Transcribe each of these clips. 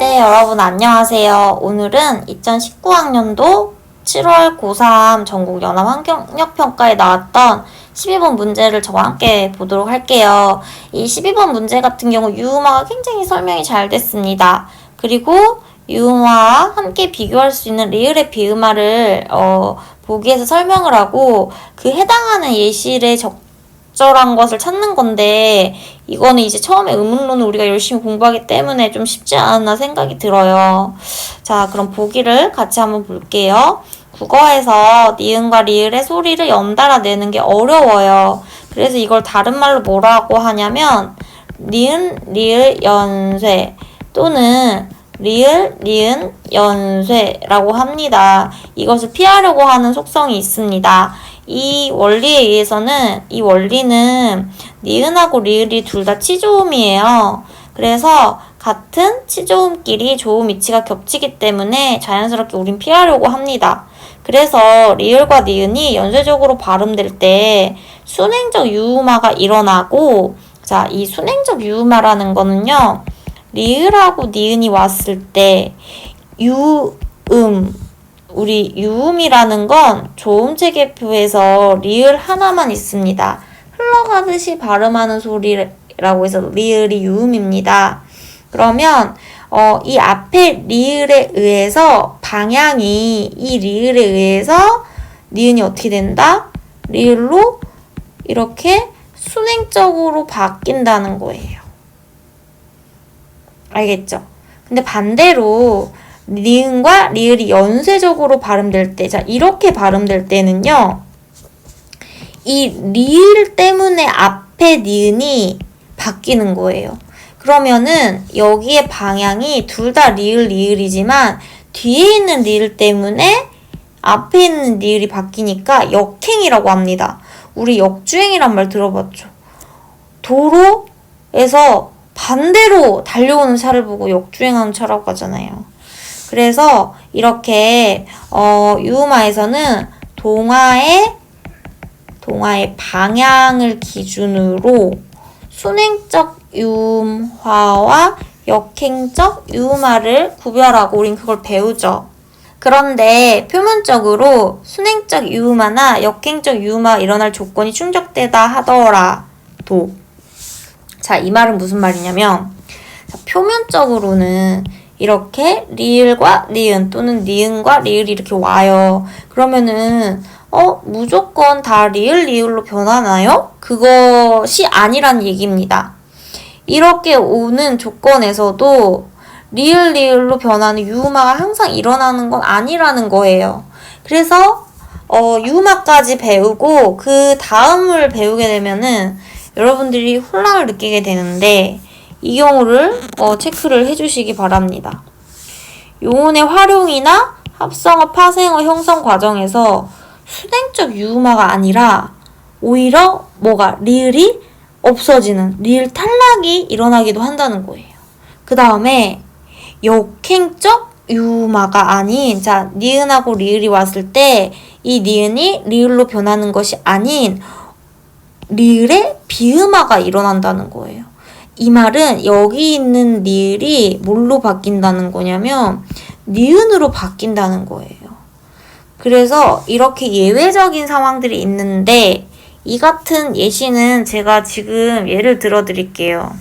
네, 여러분 안녕하세요. 오늘은 2019학년도 7월 고3 전국 연합 환경력 평가에 나왔던 12번 문제를 저와 함께 보도록 할게요. 이 12번 문제 같은 경우 유음화가 굉장히 설명이 잘 됐습니다. 그리고 유음화와 함께 비교할 수 있는 리을의 비음화를 어, 보기에서 설명을 하고 그 해당하는 예시의 적 절한 것을 찾는 건데 이거는 이제 처음에 의문론을 우리가 열심히 공부하기 때문에 좀 쉽지 않았나 생각이 들어요. 자, 그럼 보기를 같이 한번 볼게요. 국어에서 니은과 리을의 소리를 연달아 내는 게 어려워요. 그래서 이걸 다른 말로 뭐라고 하냐면 니은, 리을, 연쇄 또는 리을, 니은, 연쇄라고 합니다. 이것을 피하려고 하는 속성이 있습니다. 이 원리에 의해서는 이 원리는 니은하고 리을이 둘 다 치조음이에요. 그래서 같은 치조음끼리 조음 위치가 겹치기 때문에 자연스럽게 우린 피하려고 합니다. 그래서 리을과 니은이 연쇄적으로 발음될 때 순행적 유음화가 일어나고 자, 이 순행적 유음화라는 거는요. 리을하고 니은이 왔을 때 유음 우리 유음이라는 건 조음체계표에서 리을 하나만 있습니다. 흘러가듯이 발음하는 소리라고 해서 리을이 유음입니다. 그러면 어, 이 앞에 리을에 의해서 방향이 이 리을에 의해서 니은이 어떻게 된다? 리을로 이렇게 순행적으로 바뀐다는 거예요. 알겠죠? 근데 반대로 니은과 리을이 연쇄적으로 발음될 때, 자, 이렇게 발음될 때는요, 이 리을 때문에 앞에 니은이 바뀌는 거예요. 그러면은 여기에 방향이 둘 다 리을 리을이지만 뒤에 있는 리을 때문에 앞에 있는 리을이 바뀌니까 역행이라고 합니다. 우리 역주행이란 말 들어봤죠? 도로에서 반대로 달려오는 차를 보고 역주행하는 차라고 하잖아요. 그래서 이렇게 어, 유음화에서는 동화의 동화의 방향을 기준으로 순행적 유음화와 역행적 유음화를 구별하고 우린 그걸 배우죠. 그런데 표면적으로 순행적 유음화나 역행적 유음화 일어날 조건이 충족되다 하더라도 자, 이 말은 무슨 말이냐면 자, 표면적으로는 이렇게 리을과 니은 또는 니은과 리을이 이렇게 와요. 그러면은 어 무조건 다 리을 리을로 변하나요? 그것이 아니란 얘기입니다. 이렇게 오는 조건에서도 리을 리을로 변하는 유음화가 항상 일어나는 건 아니라는 거예요. 그래서 어, 유음화까지 배우고 그 다음을 배우게 되면은 여러분들이 혼란을 느끼게 되는데 이 경우를 어, 체크를 해주시기 바랍니다. 요온의 활용이나 합성어, 파생어 형성 과정에서 수냉적 유음화가 아니라 오히려 뭐가 리을이 없어지는 리을 탈락이 일어나기도 한다는 거예요. 그 다음에 역행적 유음화가 아닌 자 니은하고 리을이 왔을 때 이 니은이 리을로 변하는 것이 아닌 리을의 비음화가 일어난다는 거예요. 이 말은 여기 있는 리을이 뭘로 바뀐다는 거냐면 니은으로 바뀐다는 거예요. 그래서 이렇게 예외적인 상황들이 있는데 이 같은 예시는 제가 지금 예를 들어 드릴게요.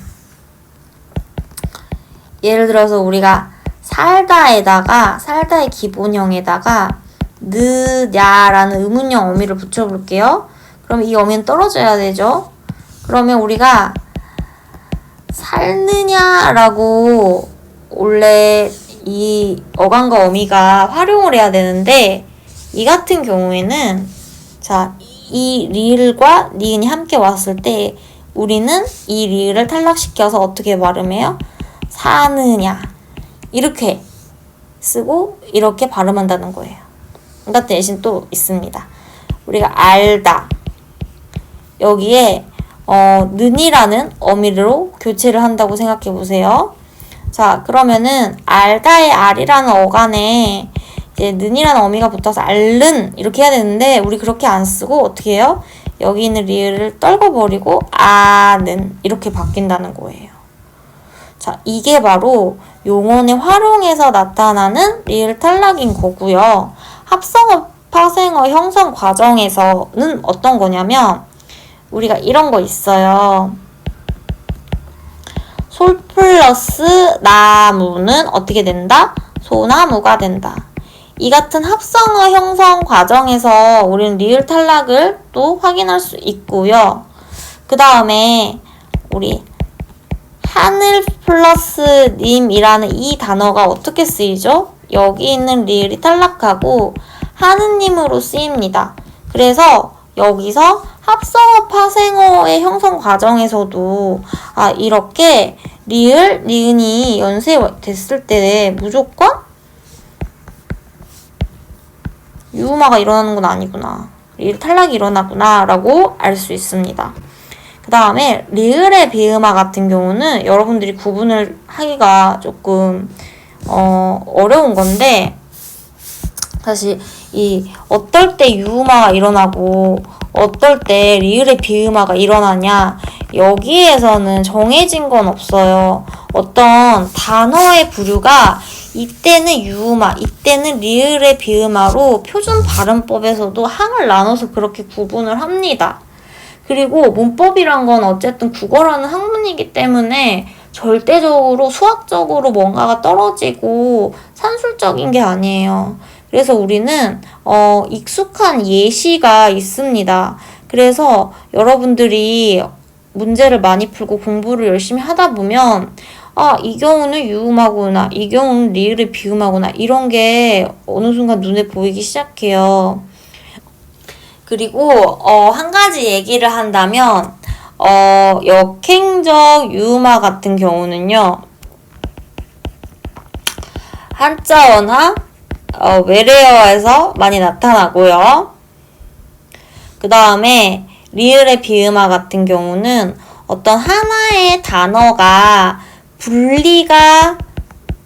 예를 들어서 우리가 살다에다가 살다의 기본형에다가 느냐라는 의문형 어미를 붙여볼게요. 그럼 이 어미는 떨어져야 되죠. 그러면 우리가 살느냐라고 원래 이 어간과 어미가 활용을 해야 되는데 이 같은 경우에는 자, 이 리을과 니은이 함께 왔을 때 우리는 이 리을을 탈락시켜서 어떻게 발음해요? 사느냐 이렇게 쓰고 이렇게 발음한다는 거예요. 그러니까 대신 또 있습니다. 우리가 알다 여기에 어, 는이라는 어미로 교체를 한다고 생각해 보세요. 자, 그러면은 알다의 알이라는 어간에 이제 는이라는 어미가 붙어서 알른 이렇게 해야 되는데 우리 그렇게 안 쓰고 어떻게 해요? 여기 있는 리을을 떨궈버리고 아는 이렇게 바뀐다는 거예요. 자, 이게 바로 용언의 활용에서 나타나는 리을 탈락인 거고요. 합성어, 파생어 형성 과정에서는 어떤 거냐면 우리가 이런 거 있어요. 솔 플러스 나무는 어떻게 된다? 소나무가 된다. 이 같은 합성어 형성 과정에서 우리는 리을 탈락을 또 확인할 수 있고요. 그 다음에 우리 하늘 플러스 님이라는 이 단어가 어떻게 쓰이죠? 여기 있는 리을이 탈락하고 하느님으로 쓰입니다. 그래서 여기서 합성어 파생어의 형성 과정에서도 아 이렇게 리을, 리은이 연쇄됐을 때 무조건 유음화가 일어나는 건 아니구나. 리을 탈락이 일어나구나 라고 알 수 있습니다. 그 다음에 리을의 비음화 같은 경우는 여러분들이 구분을 하기가 조금 어, 어려운 건데 사실 이 어떨 때 유음화가 일어나고 어떨 때 리을의 비음화가 일어나냐 여기에서는 정해진 건 없어요. 어떤 단어의 부류가 이때는 유음화, 이때는 리을의 비음화로 표준 발음법에서도 항을 나눠서 그렇게 구분을 합니다. 그리고 문법이란 건 어쨌든 국어라는 학문이기 때문에 절대적으로 수학적으로 뭔가가 떨어지고 산술적인 게 아니에요. 그래서 우리는 어, 익숙한 예시가 있습니다. 그래서 여러분들이 문제를 많이 풀고 공부를 열심히 하다 보면 아, 이 경우는 유음하구나, 이 경우는 리을의 비음하구나, 이런 게 어느 순간 눈에 보이기 시작해요. 그리고, 어, 한 가지 얘기를 한다면, 어, 역행적 유음화 같은 경우는요, 한자어나 어, 외래어에서 많이 나타나고요. 그 다음에 리을의 비음화 같은 경우는 어떤 하나의 단어가 분리가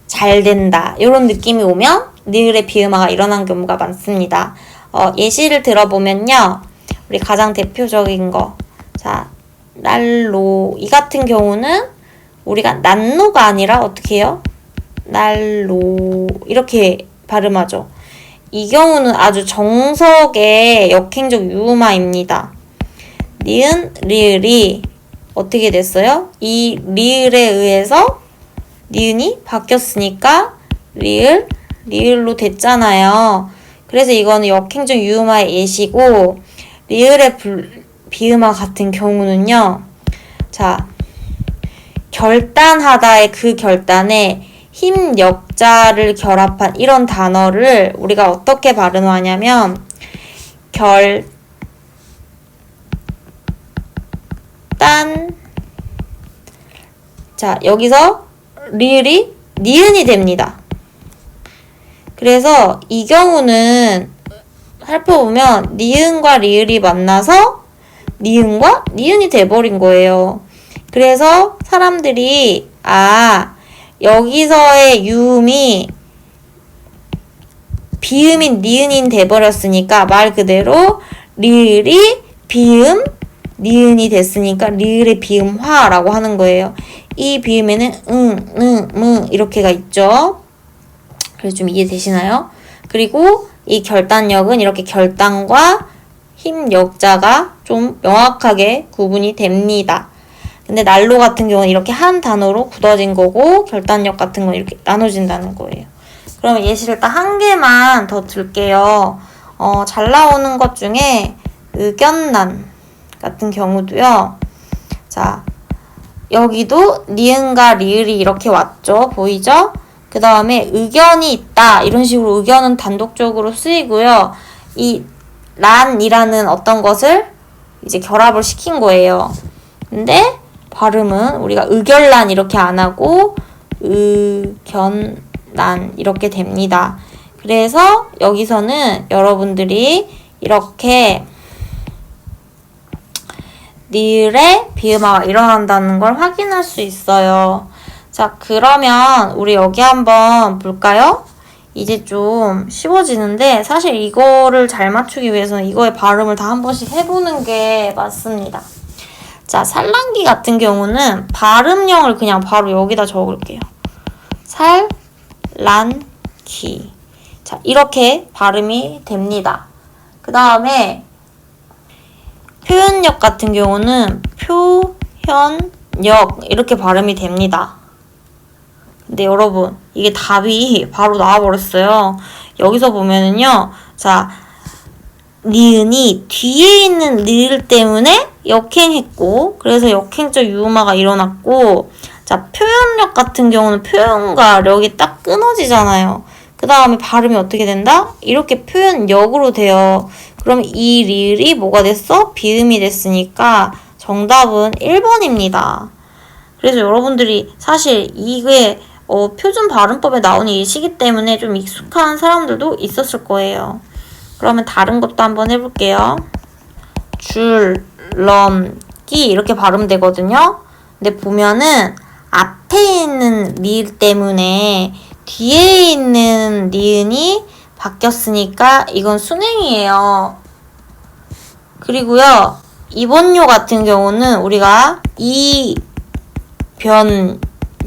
잘 된다. 이런 느낌이 오면 리을의 비음화가 일어난 경우가 많습니다. 어, 예시를 들어보면요. 우리 가장 대표적인 거. 자, 날로. 이 같은 경우는 우리가 난로가 아니라 어떻게 해요? 날로. 이렇게 발음하죠. 이 경우는 아주 정석의 역행적 유음화입니다. 니은, 리을이 어떻게 됐어요? 이 리을에 의해서 니은이 바뀌었으니까 리을, 리을로 됐잖아요. 그래서 이거는 역행적 유음화의 예시고 리을의 불, 비음화 같은 경우는요. 자, 결단하다의 그 결단에 힘 역자를 결합한 이런 단어를 우리가 어떻게 발음하냐면 결, 딴, 자, 여기서 리을이 니은이 됩니다. 그래서 이 경우는 살펴보면 니은과 리을이 만나서 니은과 니은이 돼버린 거예요. 그래서 사람들이 아 여기서의 유음이 비음인 니은인 돼버렸으니까 말 그대로 리을이 비음 니은이 됐으니까 리을의 비음화라고 하는 거예요. 이 비음에는 응, 응, 응 이렇게가 있죠. 그래서 좀 이해되시나요? 그리고 이 결단력은 이렇게 결단과 힘 역자가 좀 명확하게 구분이 됩니다. 근데 난로 같은 경우는 이렇게 한 단어로 굳어진 거고 결단력 같은 건 이렇게 나눠진다는 거예요. 그러면 예시를 딱 한 개만 더 들게요. 어, 잘 나오는 것 중에 의견난 같은 경우도요. 자, 여기도 니은과 리을이 이렇게 왔죠. 보이죠? 그 다음에 의견이 있다. 이런 식으로 의견은 단독적으로 쓰이고요. 이 란이라는 어떤 것을 이제 결합을 시킨 거예요. 근데 발음은 우리가 의결란 이렇게 안 하고 의견난 이렇게 됩니다. 그래서 여기서는 여러분들이 이렇게 니을의 비음화가 일어난다는 걸 확인할 수 있어요. 자, 그러면 우리 여기 한번 볼까요? 이제 좀 쉬워지는데 사실 이거를 잘 맞추기 위해서는 이거의 발음을 다 한 번씩 해보는 게 맞습니다. 자, 살랑기 같은 경우는 발음령을 그냥 바로 여기다 적을게요. 살 란 기. 자, 이렇게 발음이 됩니다. 그 다음에 표현력 같은 경우는 표현력 이렇게 발음이 됩니다. 근데 여러분, 이게 답이 바로 나와버렸어요. 여기서 보면은요, 자, 니은이 뒤에 있는 늘 때문에 역행했고, 그래서 역행적 유음화가 일어났고, 자, 표현력 같은 경우는 표현과 력이 딱 끊어지잖아요. 그 다음에 발음이 어떻게 된다? 이렇게 표현력으로 돼요. 그럼 이 리을이 뭐가 됐어? 비음이 됐으니까 정답은 1번입니다. 그래서 여러분들이 사실 이게 어, 표준 발음법에 나오는 예시기 때문에 좀 익숙한 사람들도 있었을 거예요. 그러면 다른 것도 한번 해볼게요. 줄, 럼, 끼 이렇게 발음되거든요. 근데 보면은 앞에 있는 리을 때문에 뒤에 있는 니은이 바뀌었으니까 이건 순행이에요. 그리고요, 이번 요 같은 경우는 우리가 이, 변,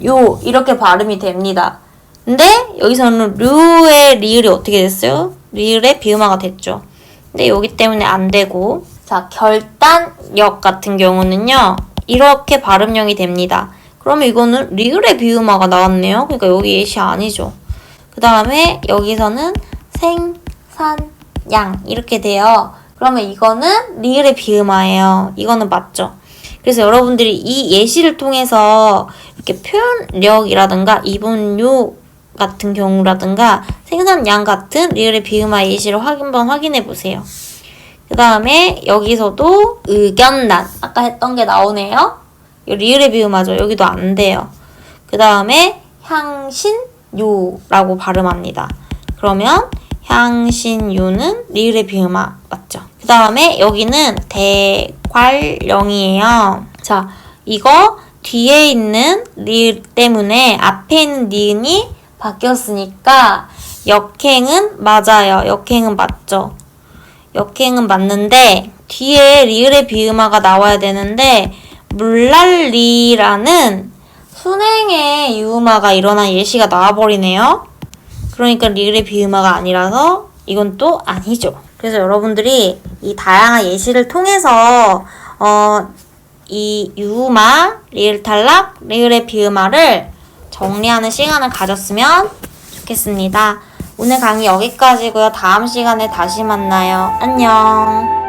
요 이렇게 발음이 됩니다. 근데 여기서는 류의 리을이 어떻게 됐어요? 리을의 비음화가 됐죠. 근데 여기 때문에 안 되고 자 결단력 같은 경우는요 이렇게 발음형이 됩니다. 그러면 이거는 리을의 비음화가 나왔네요. 그러니까 여기 예시 아니죠. 그 다음에 여기서는 생산양 이렇게 돼요. 그러면 이거는 리을의 비음화예요. 이거는 맞죠. 그래서 여러분들이 이 예시를 통해서 이렇게 표현력이라든가 이분요 같은 경우라든가 생산량 같은 리을의 비음화 예시를 한번 확인해 보세요. 그 다음에 여기서도 의견란 아까 했던 게 나오네요. 이 리을의 비음화죠. 여기도 안 돼요. 그 다음에 향신유라고 발음합니다. 그러면 향신유는 리을의 비음화 맞죠? 그 다음에 여기는 대괄령이에요. 자, 이거 뒤에 있는 리을 때문에 앞에 있는 니은이 바뀌었으니까 역행은 맞아요. 역행은 맞죠. 역행은 맞는데 뒤에 리을의 비음화가 나와야 되는데 물랄리라는 순행의 유음화가 일어난 예시가 나와버리네요. 그러니까 리을의 비음화가 아니라서 이건 또 아니죠. 그래서 여러분들이 이 다양한 예시를 통해서 어, 이 유음화, 리을 탈락, 리을의 비음화를 정리하는 시간을 가졌으면 좋겠습니다. 오늘 강의 여기까지고요. 다음 시간에 다시 만나요. 안녕.